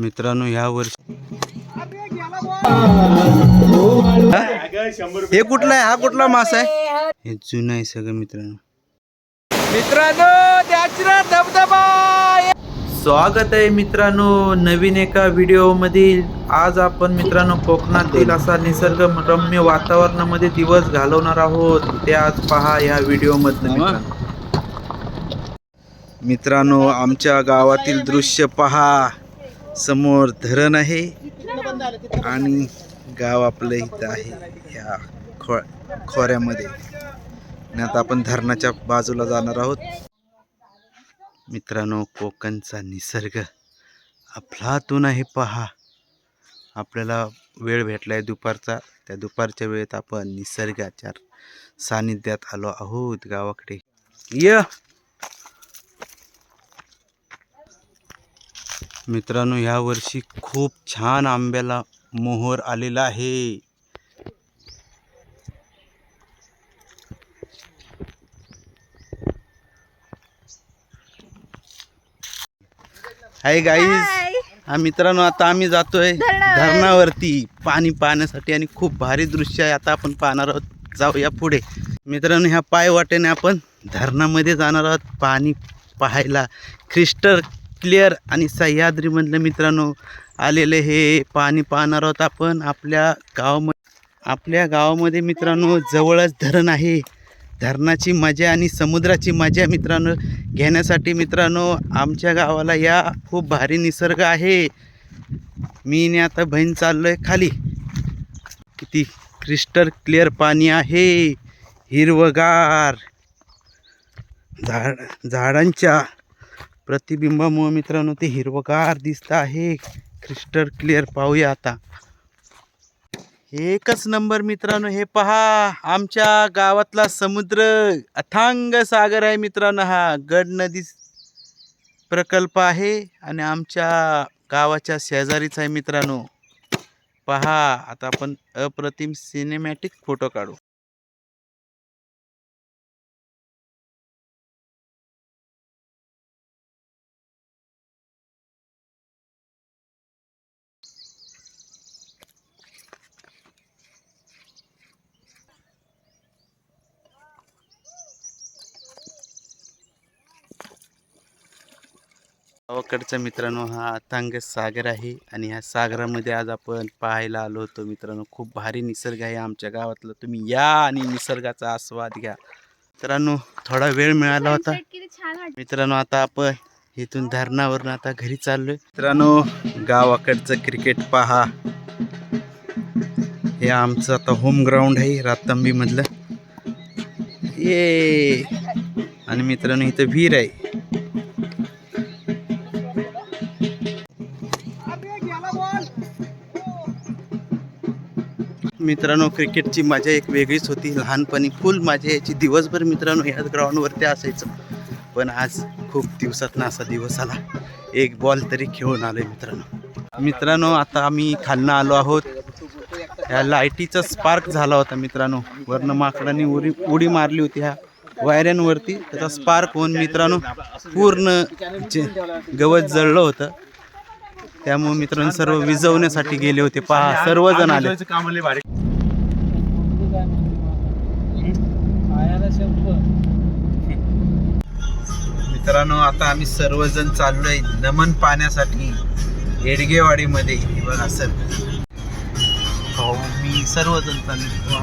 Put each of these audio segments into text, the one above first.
मित्रांनो ह्या वर्षी हा? हे कुठला आहे? हा कुठला मासा आहे? हे जुनं आहे सगळं मित्रांनो. मित्रांनो त्याच्या धबधबा स्वागत आहे मित्रांनो नवीन एका व्हिडिओ मधील आज आपण मित्रांनो कोकणातील असा निसर्ग रम्य वातावरणामध्ये दिवस घालवणार आहोत. ते आज पहा या व्हिडिओ मधनं मित्रांनो. मित्रांनो आमच्या गावातील दृश्य पहा. समोर धरण आहे आणि गाव आपलं इथं आहे या खो खोऱ्यामध्ये. आणि आता आपण धरणाच्या बाजूला जाणार आहोत. मित्रांनो कोकणचा निसर्ग अफलातून आहे पहा. आपल्याला वेळ भेटला आहे दुपारचा. त्या दुपारच्या वेळेत आपण निसर्गाच्या सानिध्यात आलो आहोत गावाकडे. य! मित्रांनो ह्या वर्षी खूप छान आंब्याला मोहर आलेला आहे. हाय गाईज हा मित्रांनो आता आम्ही जातोय धरणावरती. पाणी पाहण्यासाठी आणि खूप भारी दृश्य आहे. आता आपण पाहणार आहोत. जाऊया पुढे. मित्रांनो ह्या पाय वाटेने आपण धरणामध्ये जाणार आहोत. पाणी पाहायला. क्रिस्टल क्लिअर आणि सह्याद्रीमधलं मित्रांनो आलेले हे पाणी पाहणार आहोत आपण. आपल्या गावामध्ये आपल्या गावामध्ये मित्रांनो जवळच धरण आहे. धरणाची मजा आणि समुद्राची मजा मित्रांनो घेण्यासाठी मित्रांनो आमच्या गावाला या खूप भारी निसर्ग आहे. मी ने आता बहीण चाललो आहे खाली. किती क्रिस्टल क्लिअर पाणी आहे. हिरवगार. झाड झाडांच्या प्रतिबिंबामुळे मित्रांनो ते हिरवगार दिसतं आहे. क्रिस्टल क्लिअर पाहूया आता. एकच नंबर मित्रांनो हे पहा. आमच्या गावातला समुद्र अथांग सागर आहे मित्रांनो हा. गड नदी प्रकल्प आहे आणि आमच्या गावाच्या शेजारीच आहे मित्रांनो. पहा आता आपण अप्रतिम सिनेमॅटिक फोटो काढू. गावाकडचा मित्रांनो हा अथांग सागर आहे आणि ह्या सागरामध्ये आज आपण पाहायला आलो होतो मित्रांनो. खूप भारी निसर्ग आहे आमच्या गावातला. तुम्ही या आणि निसर्गाचा आस्वाद घ्या. मित्रांनो थोडा वेळ मिळाला होता. मित्रांनो आता आपण इथून धरणावरून आता घरी चाललोय. मित्रांनो गावाकडचं क्रिकेट पहा. हे आमचं आता होम ग्राउंड आहे रातंबी मधलं ये. आणि मित्रांनो इथं विहीर आहे. मित्रांनो क्रिकेटची मजा एक वेगळीच होती. लहानपणी फुल मजा यायची. दिवसभर मित्रांनो ह्याच ग्राउंडवरती असायचं. पण आज खूप दिवसात असा दिवस आला. एक बॉल तरी खेळून आलोय मित्रांनो. मित्रांनो आता आम्ही खालनं आलो आहोत. ह्या लाईटीचा स्पार्क झाला होता मित्रांनो. वरनं माकडांनी उडी उडी मारली होती ह्या वायऱ्यांवरती त्याचा स्पार्क होऊन मित्रांनो पूर्ण जे गवत जळलं होतं. त्यामुळे मित्रांनो सर्व विजवण्यासाठी गेले होते. पहा सर्वजण आले. मित्रांनो आता आम्ही सर्वजण चाललोय नमन पाण्यासाठी येडगेवाडीमध्ये. हे बघा सर. हो मी सर्वजण चाललो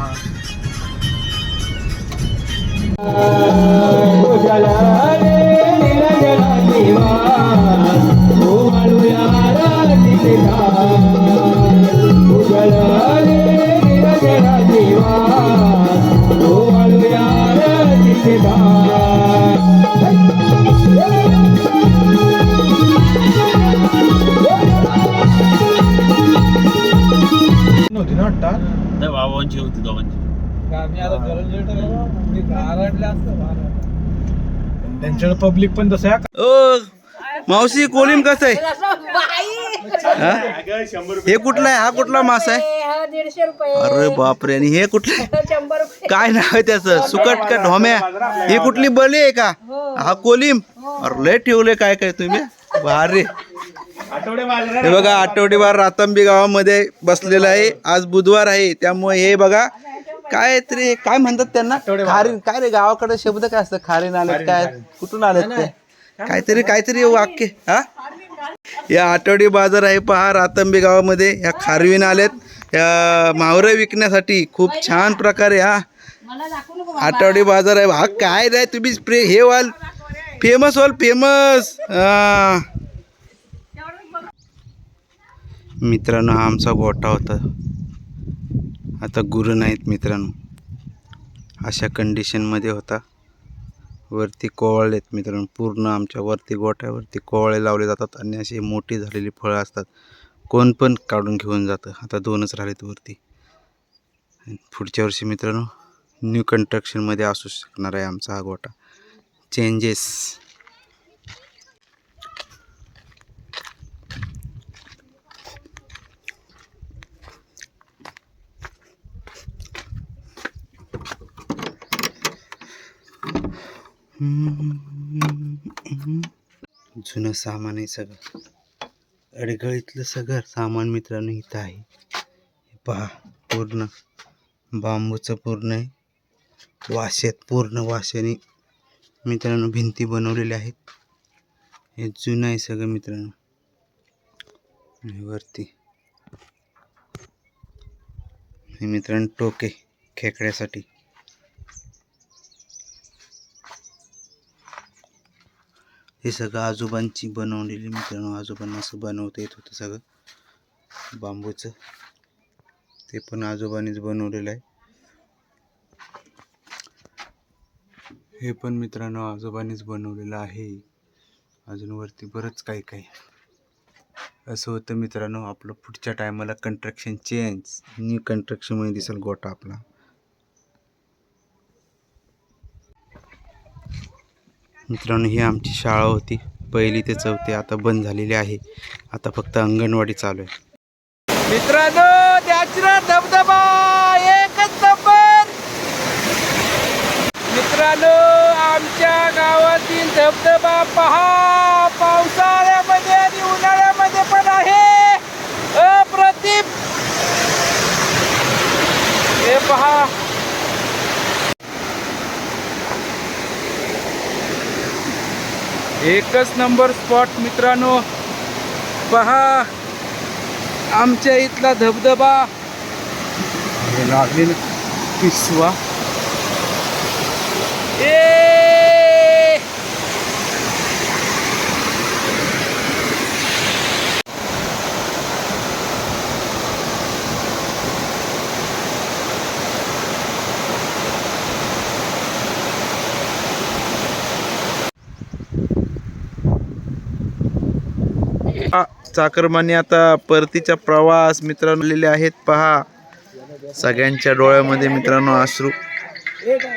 होती दोघांची. आम्ही आता त्यांच्याकडे पब्लिक पण तसं आहे. ओ मावशी कोलिम कसं आहे? हा? हे कुठला आहे? हा कुठला मासा आहे? दीडशे रुपये. अरे बापरे आणि हे कुठलं आहे? शंभर रुपये. काय नाव आहे त्याचं? सुकट का ढोम्या ही कुठली बली आहे का? हा. कोलिम अरे लय ठेवले काय काय तुम्ही? भारी. हे बघा आठवडीवार रातंबी गावामध्ये बसलेलं आहे. आज बुधवार आहे त्यामुळे हे बघा काय तरी काय म्हणतात त्यांना? खारीन काय रे गावाकडे शब्द काय असतं खारीन आले काय? कुठून आले ते? काहीतरी काहीतरी वाक्य हा? या आठवडी बाजार आहे पहा रातंबी गावामध्ये. या खारवीन आलेत. या मावरं विकण्यासाठी खूप छान प्रकारे हा. आठवडी बाजार आहे. हा काय रे तुम्ही स्प्रे हे वाल. फेमस वाल फेमस मित्रांनो हा आमचा गोठा होता. आता गुरु नाहीत मित्रांनो. अशा कंडिशनमध्ये होता. वरती कोवळलेत मित्रांनो. पूर्ण आमच्या वरती गोठ्यावरती कोवळे लावले जातात आणि अशी मोठी झालेली फळं असतात. कोण पण काढून घेऊन जातं. आता दोनच राहिलेत वरती. पुढच्या वर्षी मित्रांनो न्यू कन्स्ट्रक्शनमध्ये असू शकणार आहे आमचा हा गोठा. चेंजेस जुनं सामान आहे सगळं. अडगळीतलं सगळं सामान मित्रांनो इथं आहे. हे पहा पूर्ण बांबूचं पूर्ण आहे. वाशेत पूर्ण वाशेने मित्रांनो भिंती बनवलेल्या आहेत. हे जुनं आहे सगळं मित्रांनो. वरती हे मित्रांनो टोके खेकड्यासाठी. हे सगळं आजोबांची बनवलेली मित्रांनो. आजोबांना असं बनवता येत होतं सगळं. बांबूचं. ते पण आजोबांनीच बनवलेलं आहे. हे पण मित्रांनो आजोबांनीच बनवलेलं आहे. अजून वरती बरंच काही काही असं होतं मित्रांनो. आपलं पुढच्या टायमाला कंट्रक्शन चेंज न्यू कंट्रक्शनमध्ये दिसेल गोटा आपला. मित्रांनो ही आमची शाळा होती. पहिली ते चौथी आता बंद झालेली आहे. आता फक्त अंगणवाडी चालू आहे. मित्रांनो त्याचा धबधबा एकच नंबर. मित्रांनो आमच्या गावातील धबधबा पहा पावसाळ्यामध्ये आणि उन्हाळ्यामध्ये पण आहे अप्रतिम हे पहा एकच नंबर स्पॉट मित्रांनो. पहा आमच्या इथला धबधबा. लागलेलं पिसवा. ए! चाकरमानी आता परतीचा प्रवास मित्रांनो लिहिले आहेत. पहा सगळ्यांच्या डोळ्यामध्ये मित्रांनो अश्रू.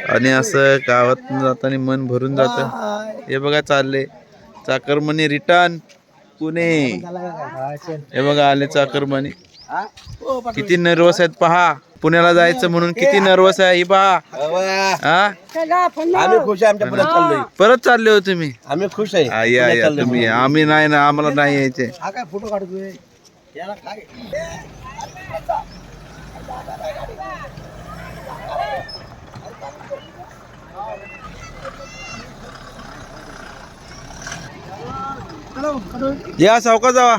आणि असं गावात जाताना मन भरून जातं. हे बघा चालले. चाकरमणी रिटर्न पुणे. हे बघा आले चाकरमानी. किती नर्वस आहेत पहा. पुण्याला जायचं म्हणून किती नर्वस आहे ही पहा. हा? आम्ही खुश आहे आमच्या पुण्यात चाललोय. परत चालले हो तुम्ही. आम्ही खुश आहे. आ, या या तुम्ही आम्ही नाही ना आम्हाला नाही यायचे. हा काय फोटो काढतोय? याला काय? या सावका जावा.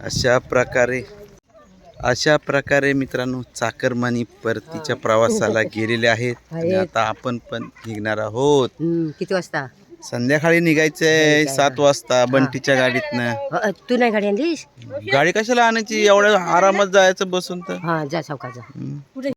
अशा प्रकारे अशा प्रकारे मित्रांनो चाकरमानी परतीच्या प्रवासाला गेलेले आहेत. आणि आता आपण पण निघणार आहोत. किती वाजता? संध्याकाळी निघायचंय सात वाजता बंटीच्या गाडीतनं. अ, तू नाही गाडी आणलीस? गाडी कशाला आणायची? एवढ्या आरामात जायचं बसून तर. हा जा हम्म.